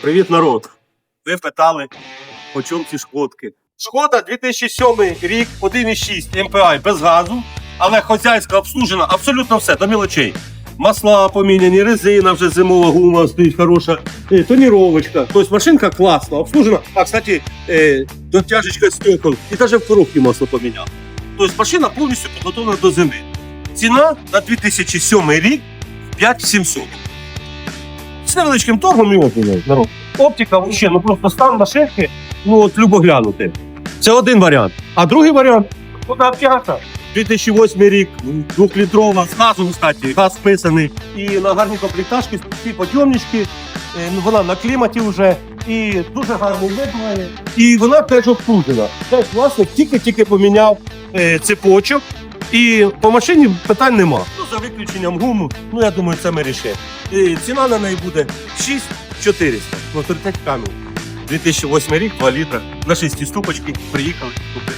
Привіт, народ! Ви питали, по чому ці шкодки. Шкода 2007 рік, 1,6 МПА без газу, але хозяйська обслужена абсолютно все до мілочей. Масла поміняні, резина вже зимова гума стоїть хороша, е, тоніровочка. Тобто машинка класна, обслужена. А, кстати, е, дотяжечка стекол. І навіть в коробці масло поміняв. Тобто машина повністю підготовлена до зими. Ціна на 2007 рік 5700. З невеличким торгом і обміном. народ. Оптика взагалі, ну просто стан машинки, ну от любо глянути. Це один варіант. А другий варіант вона п'ята. 2008 рік, двохлітрова, з газом, кстати, газ списаний. І на гарній комплектажці ці подйомнички, е, ну, вона на кліматі вже, і дуже гарний вид має. І вона теж обслужена. Теж власник тільки-тільки поміняв е, цепочок. І по машині питань нема. Ну, за виключенням гуму, ну я думаю, це ми рішимо. І ціна на неї буде 6400. Ну, 35 камінь. 2008 рік, 2 літра. На 6 ступочки приїхали. купили.